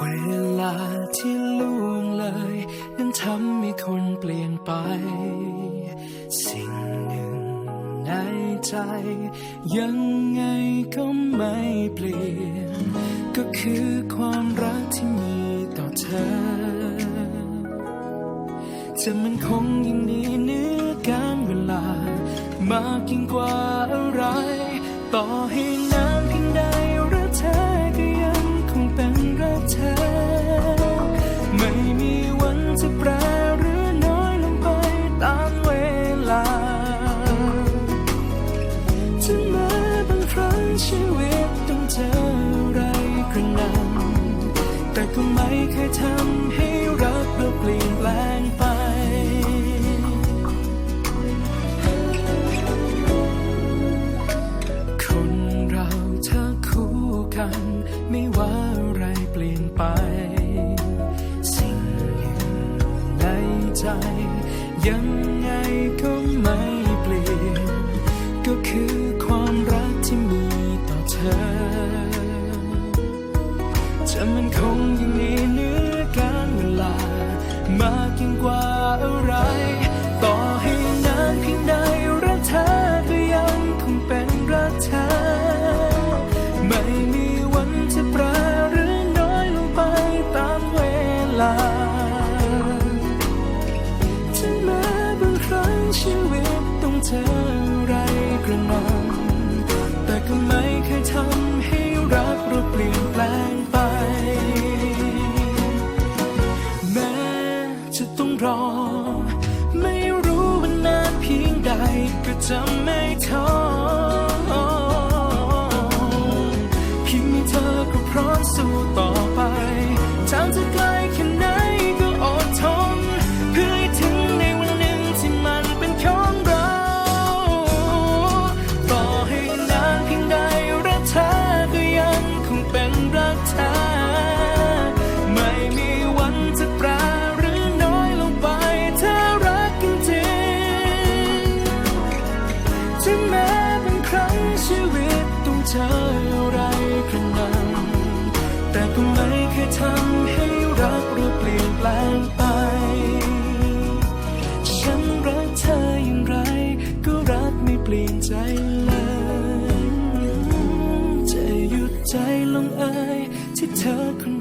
เวลาที่ล่วงเลยนั้นทำให้คนเปลี่ยนไป สิ่งหนึ่งในใจ ยังไงก็ไม่เปลี่ยน ก็คือความรักที่มีต่อเธอ จะมันคงยังมีเนื้อการเวลามากยิ่งกว่าอะไร ต่อให้น้ำ ก็ไม่เคยทำให้รักเราเปลี่ยนแปลงไป คนเราถ้าคู่กัน ไม่ว่าอะไรเปลี่ยนไป สิ่งหนึ่งในใจ ยังไงก็ไม่เปลี่ยน ก็คือความรักที่มีต่อเธอจะมันคง อะไร ต่อให้นานเพียงใดรักเธอก็ยังคงเป็นรักเธอ ไม่มีวันจะแปรหรือน้อยลงไปตามเวลาถึงแม้บางครั้งชีวิตต้องเจอ ไม่รู้ว่านานเพียงใดก็จะไม่ท้อเพีมีเธอก็พร้อมสู้ต่อไปทางจะไกลแค่ไหนก็อดทนเพื่อให้ถึงในวันหนึ่งที่มันเป็นของเรา ต่อให้นานเพียงใดรักเธอก็ยังคงเป็นรักเธอ เธออะไรขนาดแต่ก็ไม่เคยทำให้รักหรือเปลี่ยนแปลงไป ฉันรักเธออย่างไร ก็รักไม่เปลี่ยนใจเลย จะหยุดใจลงเอยที่เธอคน